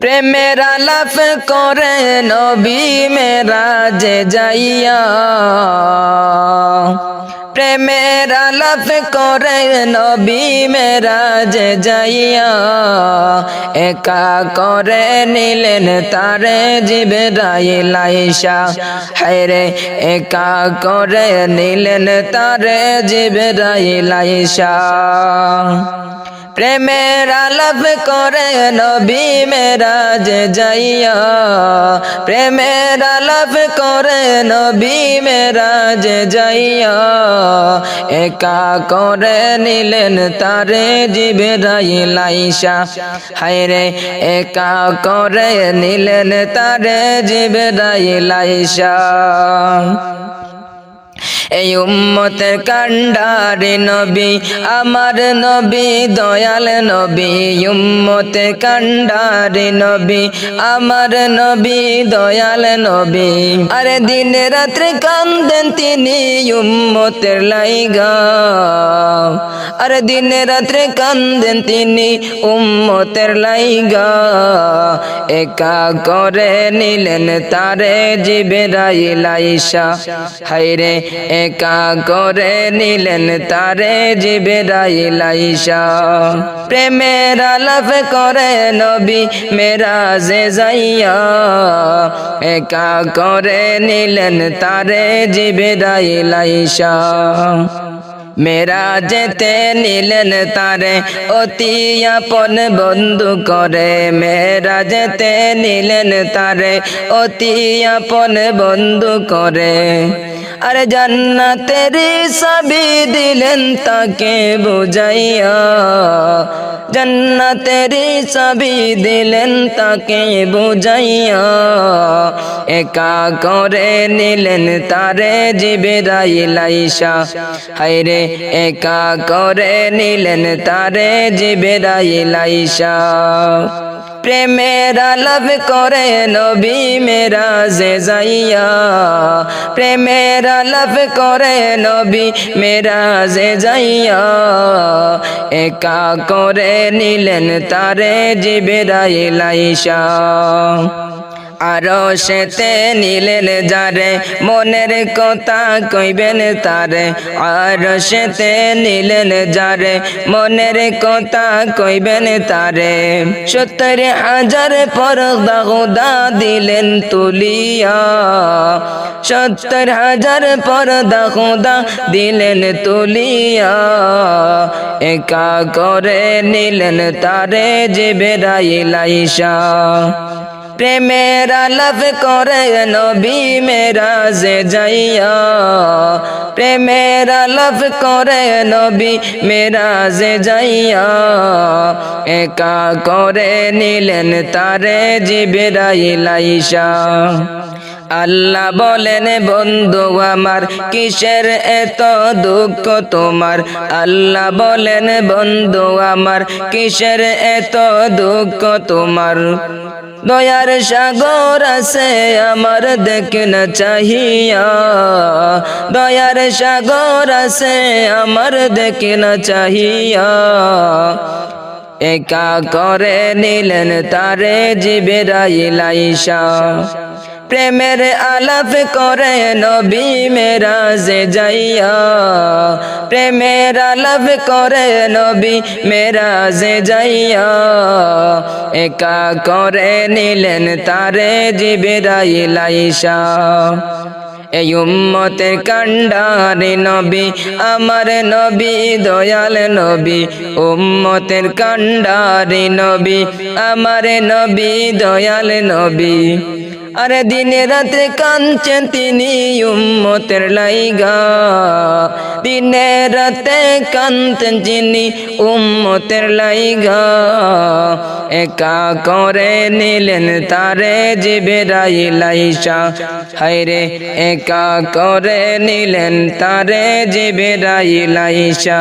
প্রেমের আলাপ করে নবী মেরা যে যাইয়া। প্রেমের আলাপ করে নবী মেরা যে যাইয়া। একা করে নিলেন তারে জিবে লাইসা হায়রে, একা করে নিলেন তারে জিবে লাইসা প্রেমের আলাপ করে নবী মেরাজ যাইয়া। প্রেমের আলাপ করে নবী মেরাজ যাইয়া। একা করে নিলেন তারে জিবে লাইসা হায়রে, একা করে নিলেন তারে জিবে লাইসা এই উম্মতের কান্ডারে নবী, আমার নবী, দয়াল নবী, উম্মতের কান্ডারে নবী, আমার নবী, দয়াল নবী। আরে দিন রাত্রে কান্দেন তিনি উম্মতের লাইগা। আরে দিন রাত্রে কান্দেন তিনি উম্মতের লাইগা। একা করে নিলেন তারে জিবে লাইসা হাইরে একা করে নিলেন তারে জিবে লাইসা প্রেমের আলাপ করে নবী মেরা যে যাইয়া। একা করে নিলেন তারে জিবে লাইসা মেরা যেতে নিলেন তারে অতি আপন বন্ধু করে। মেরা যেতে নিলেন তারে অতি আপন বন্ধু করে। আরে জান্নাতের সবই দিলেন তাকে বুঝাইয়া। জান্নাতের সবই দিলেন তাকে বুঝাইয়া। একা করে নিলেন তারে জিবে লাইসা হাইরে একা করে নিলেন তারে জিবে লাইসা প্রেমের আলাপ করে নবী মেরা যে যাইয়া। প্রেমের আলাপ করে নবী মেরা যে যাইয়া। একা করে নিলেন তারে জিবেরাই লাইসা আরও সেতে নিলেন যারে, মনের কথা কইবেন তারে। আর সেতে নিলেন যারে, মনের কথা কইবেন তারে। সত্তর হাজার পর দাগুদা দিলেন তুলিয়া। সত্তর হাজার পর দাগুদা দিলেন তুলিয়া। একা করে নিলেন তারে যে বেড়াই লাইসা প্রেমের আলাপ করে নবী মেরা যে যাইয়া। প্রেমের আলাপ করে নবী মেরা যে যাইয়া। একা করে নিলেন তারে জিবেরাই লাইসা আল্লাহ বলেন, বন্ধু আমার, কিসের এত দুঃখ তোমার? আল্লাহ বলেন, বন্ধু আমার, কিসের এত দুঃখ তোমার? দয়ার সাগর আছে, আমার দেখ চাহিয়া। দয়ার সাগর আছে, আমার দেখ চাহিয়া। একা করে নিলেন তারে জিবেরাই লাইসা প্রেমের আলাপ করে নবী মেরা যে যাইয়া। প্রেমের আলাপ করে নবী মেরা যে যাইয়া। একা করে নিলেন তারে জিবেরাই লাইসা এই উম্মতের কান্ডারে নবী, আমার নবী, দয়াল নবী। উম্মতের কান্ডারে নবী, আমার নবী, দয়াল নবী। আরে দিনে রাতে কাঁদছেন তিনি উম্মতের লাইগা। দিনে রাতে কাঁদতেন যিনি উম্মতের লাইগা। একা করে নিলেন তারে জিবেরাই লাইসা হাইরে একা করে নিলেন তারে জিবেরাই লাইসা